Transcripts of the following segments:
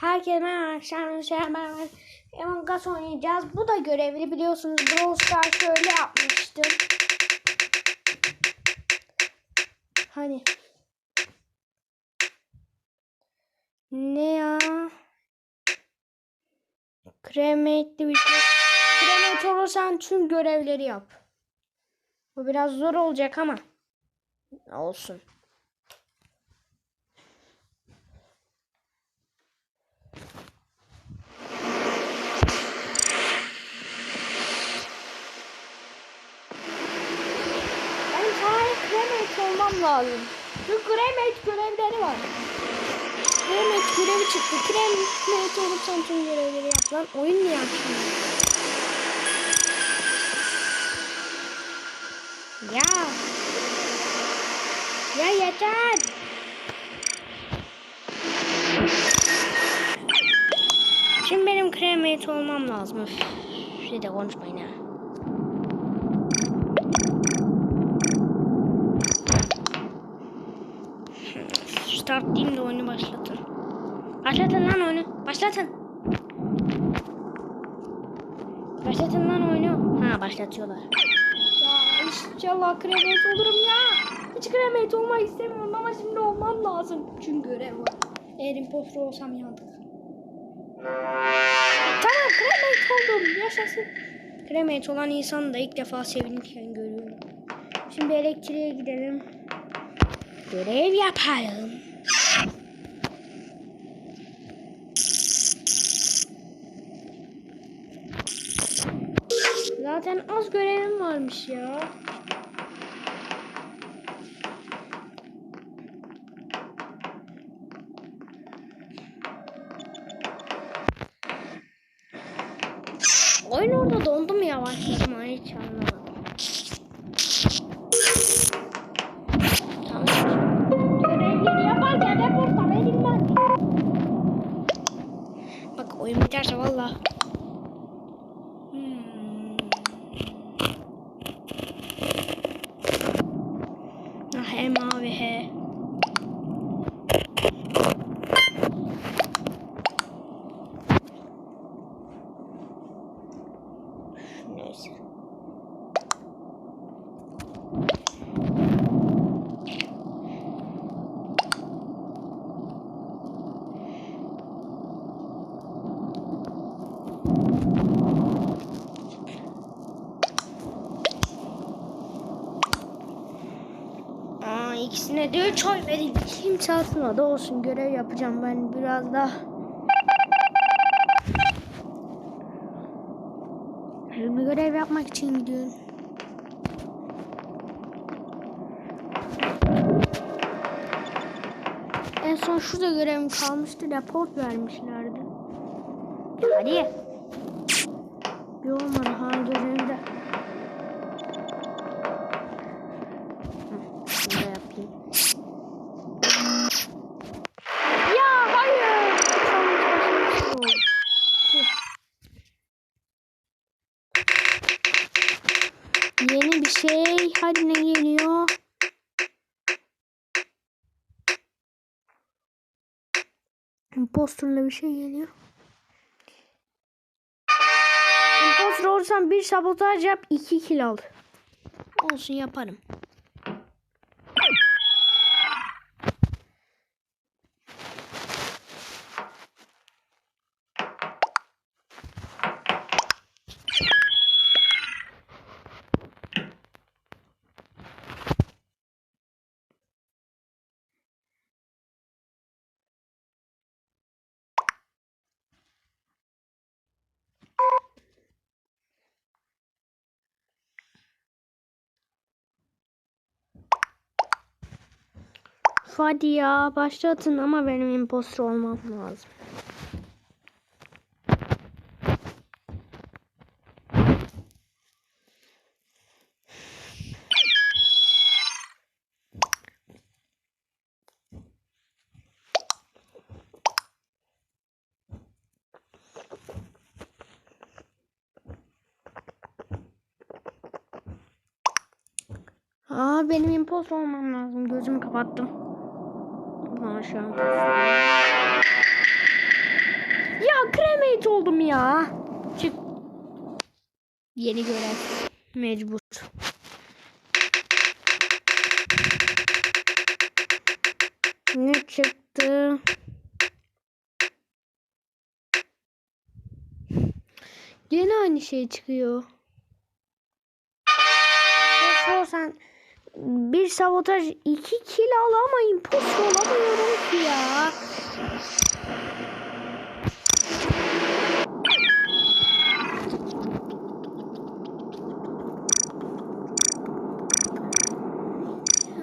Herkese merhaba arkadaşlar. Ben Among Us oynayacağız. Bu da görevli biliyorsunuz. Brawl Stars şöyle yapmıştım. Hadi. Ne ya? Kremate'li bir şey. Kremate olursan tüm görevleri yap. Bu biraz zor olacak ama. Olsun. Ben sadece kremate olmam lazım. Çünkü kremate görevleri var. Kremate görevi çıktı. Kremate olup tüm görevleri yap lan. Oyun niye açmıyor? Ya. Ya yeter. Şimdi benim kremate olmam lazım. Üf. Siz de konuşmayın ha. Diyeyim de oyunu başlatın. Başlatın lan oyunu. Başlatın. Başlatın lan oyunu. Ha başlatıyorlar. Ya inşallah kremate olurum ya. Hiç kremate olmak istemiyorum ama şimdi olmam lazım. Çünkü görev var. Eğer impostor olsam yandık. Tamam kremate oldum. Yaşasın. Kremate olan insanı da ilk defa sevinirken görüyorum. Şimdi elektriğe gidelim. Görev yapalım. Zaten az görevim varmış ya. Valla. İkisine de üç oy verin. Kimse atmadı olsun görev yapacağım ben biraz daha. Şimdi görev yapmak için gidiyorum. En son şurada görevim kalmıştı. Raport vermişlerdi. Hadi. Bir olmadı ha görevde. Hadi geliyor? Imposter'la bir şey geliyor. Imposter olursam bir sabotaj yap, iki kill al. Olsun yaparım. Hadi ya başlatın ama benim imposter olmam lazım. Aa benim imposter olmam lazım. Gözümü kapattım. Ama şu an oldum ya. Çık. Yeni görev. Mecbur. Ne çıktı? Yine aynı şey çıkıyor. Sen bir sabotaj iki kill alamayın. Post olamıyorum ki ya.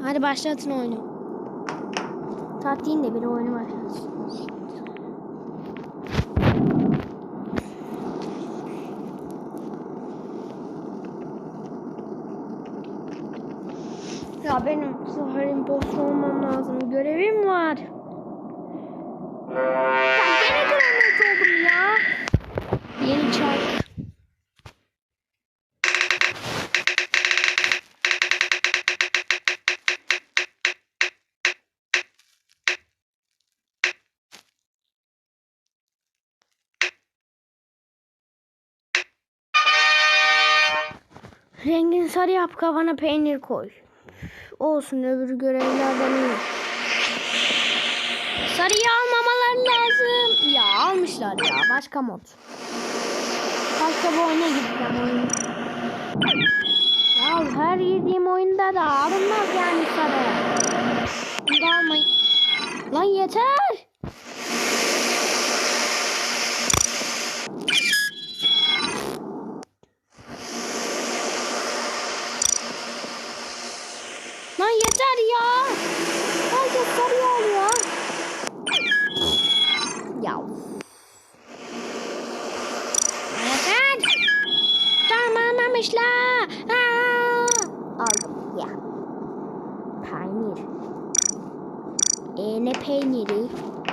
Hadi başlatın oyunu. Değil de bir oyunu başlatsın. Ya benim bu sefer imposter olmam lazım. Görevim var. Ya gene oldum ya. Yeni çark. Rengin sarı yap kafana peynir koy. Olsun öbür görevlerden iyi. Sarıyı almamalar lazım. Ya almışlar ya başka mod. Başka bir oyuna gideceğim oyun. Ya her girdiğim oyunda da alınmaz yani sarı. Bunu almayın. Lan yeter. Lan yeter ya. Herkes sarı alıyor. Ya. Yeter. Tamamlamışlar. Aa! Aldım ya. Peynir. E ne peyniri?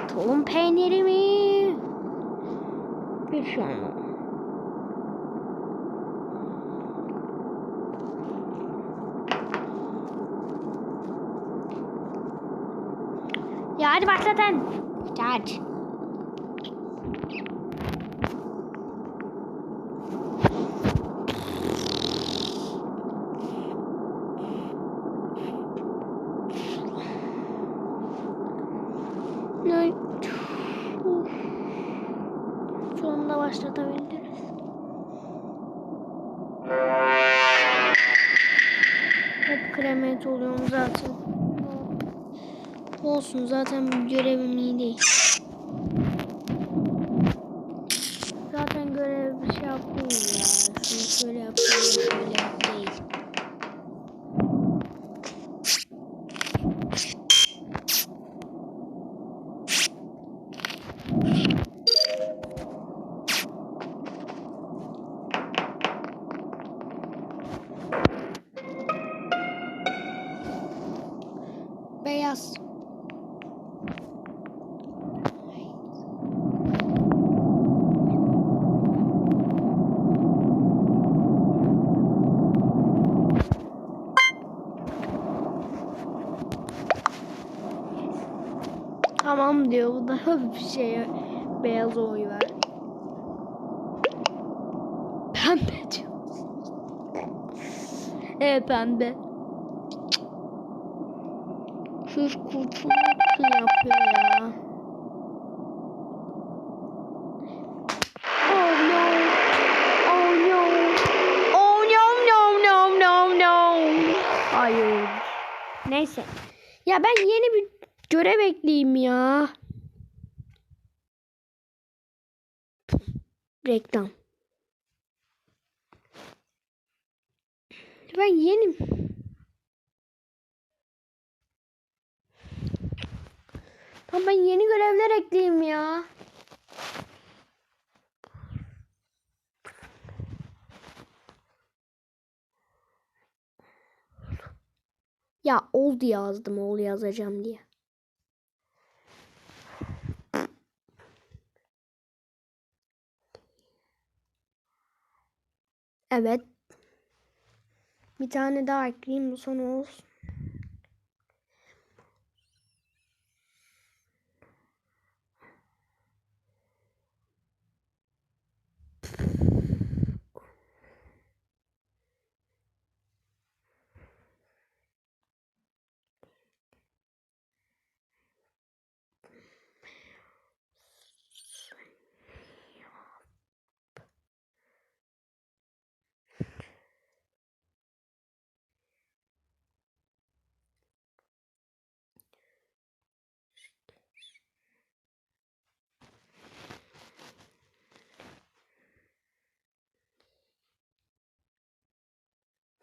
Tulum peyniri mi? Olmaz. Ya hadi başlatın. Hadi. Ne? Uf. Sonunda başlatabiliriz. Hep kremet oluyorum zaten. Olsun zaten görevim iyi değil. Zaten görev bir şey yapmıyor ya. Şunu şöyle yapayım, şöyle değil. Tamam diyor bu da bir şeye beyaz oy ver. Pembe diyor. Evet pembe. Sus kurtulmasın yapıyor ya. Neyse. Ya ben yeni bir görev ekleyeyim ya. Reklam. Ben yeni Tamam ben yeni görevler ekleyeyim ya. Ya oldu yazdım ol yazacağım diye. Evet. Bir tane daha ekleyeyim bu son olsun.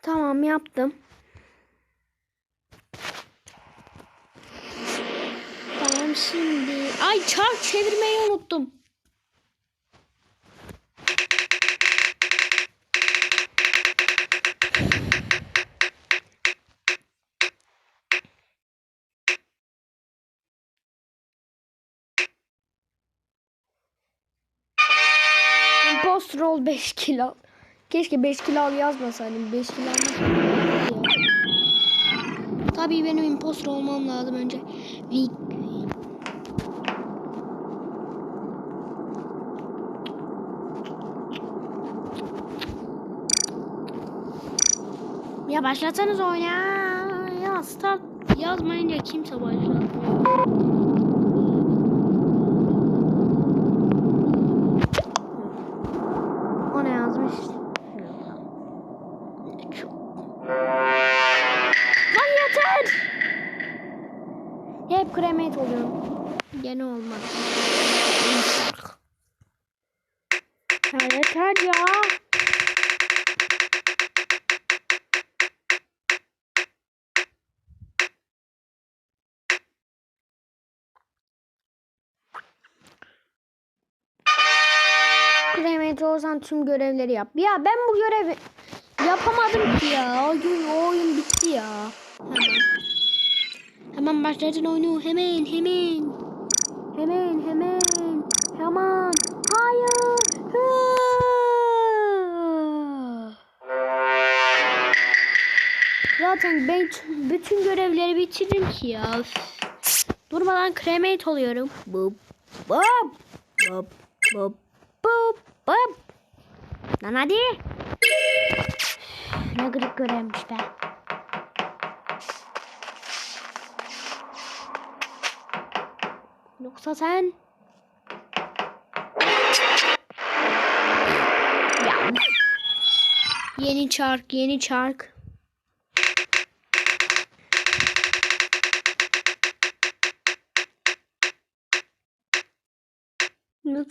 Tamam yaptım. Tamam şimdi. Ay çark çevirmeyi unuttum. Imposter ol 5 kilo. Keşke 5 kilo al yazmasaydım. 5 kilo almasaydım. Tabii benim imposter olmam lazım önce. Weak. Ya başlatsanız oyunu ya. Ya start yazmayınca kimse başlatmıyor. Kremate olsan tüm görevleri yap. Ya ben bu görevi yapamadım ki ya. O gün oyun bitti ya. Hemen. Hemen başlatın oyunu. Hemen hemen. Hemen hemen. Hemen. Hayır. Zaten ben bütün görevleri bitirdim ki ya. Durmadan cremate oluyorum. Bop. Bop. Bop. Bop. Bop. Bop. Lan hadi. Ne gıcık görevmiş be. Yoksa sen... Ya. Yeni çark, yeni çark.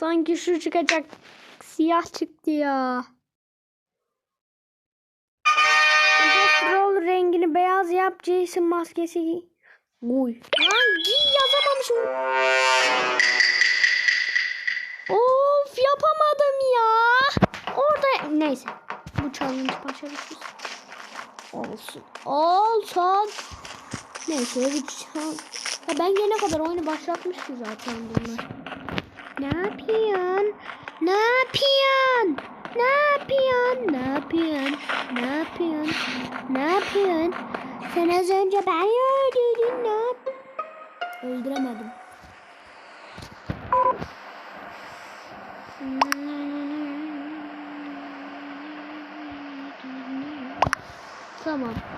Sanki şu çıkacak. Siyah çıktı ya. Petrol rengini beyaz yap. Jason maskesi. Uy. Lan giy yazamamışım. Of yapamadım ya. Orada neyse. Bu challenge başarısız. Olsun. Olsun. Neyse challenge. Ya ben gelene kadar oyunu başlatmış ki zaten bunlar. Ne yapıyorsun? Ne yapıyorsun? Ne yapıyorsun? Ne yapıyorsun? Ne yapıyorsun? Ne yapıyorsun? Sen az önce ben öldürdün ne? Öldüremedim. Tamam.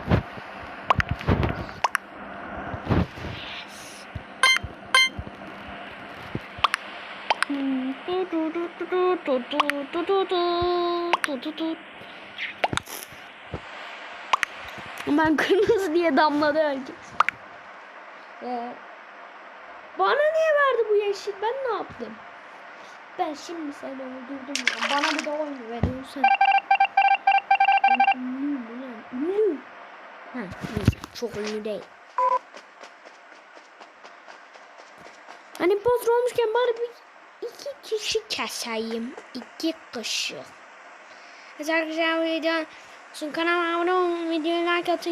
Ben kırmızı diye damladı herkes. Ee, bana niye verdi bu yeşil? Ben ne yaptım? Ben şimdi seni öldürdüm ya. Bana bir de oyun veriyorsun. Ünlü lan? Ünlü. Ha, neyse. Çok ünlü değil. Hani poster olmuşken bari bir kişi keseyim. İki kişi. Evet arkadaşlar videonun kanalıma abone olun. Videoyu like atın.